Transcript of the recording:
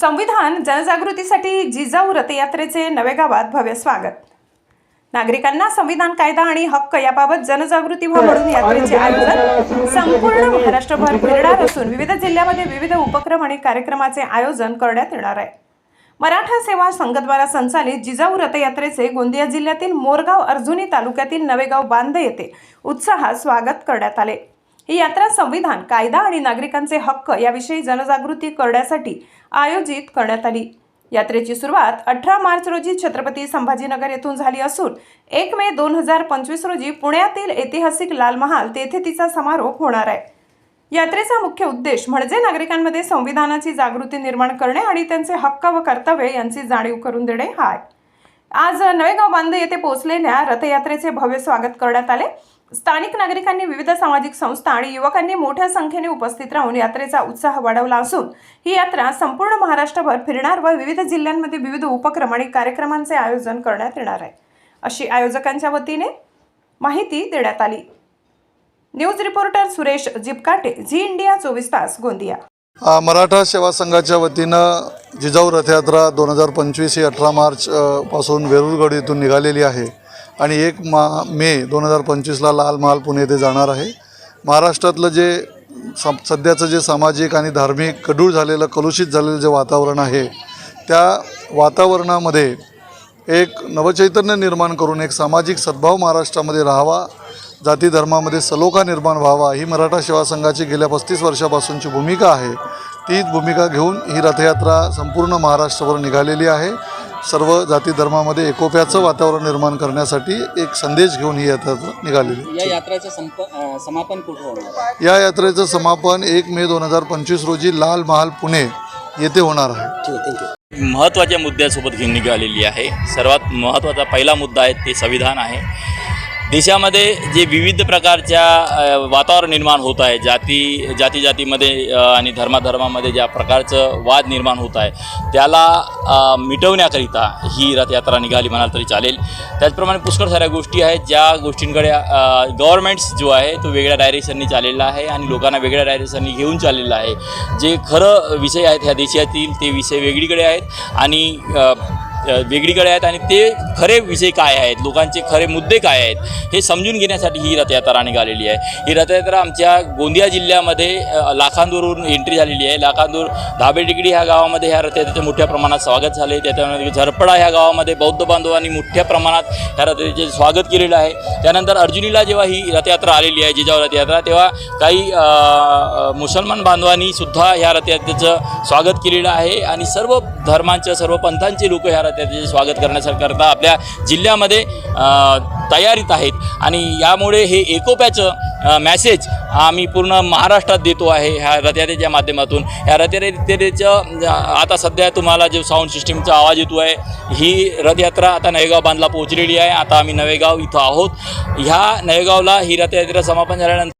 संविधान जनजागृतीसाठी जिजाऊ रथयात्रेचे नवे गावात भव्य स्वागत. नागरिकांना संविधान कायदा आणि हक्क याबाबत जनजागृती व्हा म्हणून यात्रेचे आयोजन संपूर्ण महाराष्ट्रभर फिरणार असून विविध जिल्ह्यामध्ये विविध उपक्रम आणि कार्यक्रमाचे आयोजन करण्यात येणार आहे. मराठा सेवा संघद्वारा संचालित जिजाऊ रथयात्रेचे गोंदिया जिल्ह्यातील मोरगाव अर्जुनी तालुक्यातील नवेगाव बांध येथे उत्साहात स्वागत करण्यात आले. ही यात्रा संविधान कायदा आणि नागरिकांचे हक्क याविषयी जनजागृती करण्यासाठी आयोजित करण्यात आली. यात्रेची सुरुवात अठरा मार्च रोजी छत्रपती संभाजीनगर येथून झाली असून एक मे दोन हजार पंचवीस रोजी पुण्यातील ऐतिहासिक लाल महाल तेथे तिचा समारोप होणार आहे. यात्रेचा मुख्य उद्देश म्हणजे नागरिकांमध्ये संविधानाची जागृती निर्माण करणे आणि त्यांचे हक्क व कर्तव्य यांची जाणीव करून देणे हा आहे. आज नवेगाव बांध येथे पोहोचलेल्या रथयात्रेचे भव्य स्वागत करण्यात आले. स्थानिक नागरिकांनी विविध सामाजिक संस्था आणि युवकांनी मोठ्या संख्येने उपस्थित राहून यात्रेचा उत्साह वाढवला असून ही यात्रा संपूर्ण महाराष्ट्रभर फिरणार व विविध जिल्ह्यांमध्ये विविध उपक्रम आणि कार्यक्रमांचे आयोजन करण्यात येणार आहे. अशी आयोजकांच्या वतीने माहिती देण्यात आली. News reporter Suresh Jipkate Zee India चोवीस तास गोंदिया. मराठा सेवा संघाच्या वतीनं जिजाऊ रथयात्रा दोन हजार पंचवीस ही अठरा मार्च पासून वेरूळगड इथून निघालेली आहे. आणि एक मा मे दोन हजार पंचवीसला लाल महाल पुणे येथे जाणार आहे. महाराष्ट्रातलं जे सम सध्याचं जे सामाजिक आणि धार्मिक कडूळ झालेलं कलुषित झालेलं जे वातावरण आहे त्या वातावरणामध्ये एक नवचैतन्य निर्माण करून एक सामाजिक सद्भाव महाराष्ट्रामध्ये राहावा जाती धर्मामध्ये सलोखा निर्माण व्हावा ही मराठा सेवा संघाची गेल्या पस्तीस वर्षापासूनची भूमिका आहे. तीच भूमिका घेऊन ही रथयात्रा संपूर्ण महाराष्ट्रभर निघालेली आहे. सर्व जाती धर्मामध्ये एकोप्याचं वातावरण निर्माण करण्यासाठी एक संदेश घेऊन ही यात्रा निघालेली आहे. या यात्रेचं संप समापन कुठं होणार? आहे? या यात्रेचं समापन एक मे दोन हजार पंचवीस रोजी लाल महाल पुणे येथे होणार आहे. महत्त्वाच्या मुद्द्यासोबत घेऊन निघालेली आहे. सर्वात महत्त्वाचा पहिला मुद्दा आहे ते संविधान आहे. देशामध्ये जे विविध प्रकारच्या वातावरण निर्माण होत आहे जाती जाती जातीमध्ये आणि धर्माधर्मामध्ये ज्या प्रकारचं वाद निर्माण होत आहे त्याला मिटवण्याकरिता ही रथयात्रा निघाली म्हणाल तरी चालेल. त्याचप्रमाणे पुष्कळ साऱ्या गोष्टी आहेत ज्या गोष्टींकडे गव्हर्मेंट्स जो आहे तो वेगळ्या डायरेक्शननी चाललेला आहे आणि लोकांना वेगळ्या डायरेक्शननी घेऊन चाललेला आहे. जे खरं विषय आहेत ह्या देशातील ते विषय वेगळीकडे आहेत आणि वेगळीकडे आहेत आणि ते खरे विषय काय आहेत? लोकांचे खरे मुद्दे काय आहेत? हे समजून घेण्यासाठी ही रथयात्रा निघालेली आहे. ही रथयात्रा आमच्या गोंदिया जिल्ह्यामध्ये लाखांदूरवरून एंट्री झालेली आहे. लाखांदूर धाबेटिकडी ह्या गावामध्ये ह्या रथयात्रेचे मोठ्या प्रमाणात स्वागत झाले त्याच्यामध्ये झरपडा ह्या गावामध्ये बौद्ध बांधवांनी मोठ्या प्रमाणात ह्या रथयात्रेचे स्वागत केलेलं आहे. त्यानंतर अर्जुनीला जेव्हा ही रथयात्रा आलेली आहे जिजाऊ रथयात्रा तेव्हा काही मुसलमान बांधवांनी सुद्धा ह्या रथयात्रेचं स्वागत केलेलं आहे. आणि सर्व धर्मांच्या सर्व पंथांचे लोक ह्या रथ त्याचे स्वागत करण्याकरता आपल्या जिल्ह्यामध्ये तयारीत आहेत. आणि यामुळे हे एकोप्याचं मॅसेज आम्ही पूर्ण महाराष्ट्रात देतो आहे ह्या रथयात्रेच्या माध्यमातून. ह्या रथयात्रेचं आता सध्या तुम्हाला जे साऊंड सिस्टीमचा आवाज येतो आहे ही रथयात्रा आता नवेगाव बांधला पोहोचलेली आहे. आता आम्ही नवेगाव इथं आहोत. ह्या नवेगावला ही रथयात्रा समापन झाल्यानंतर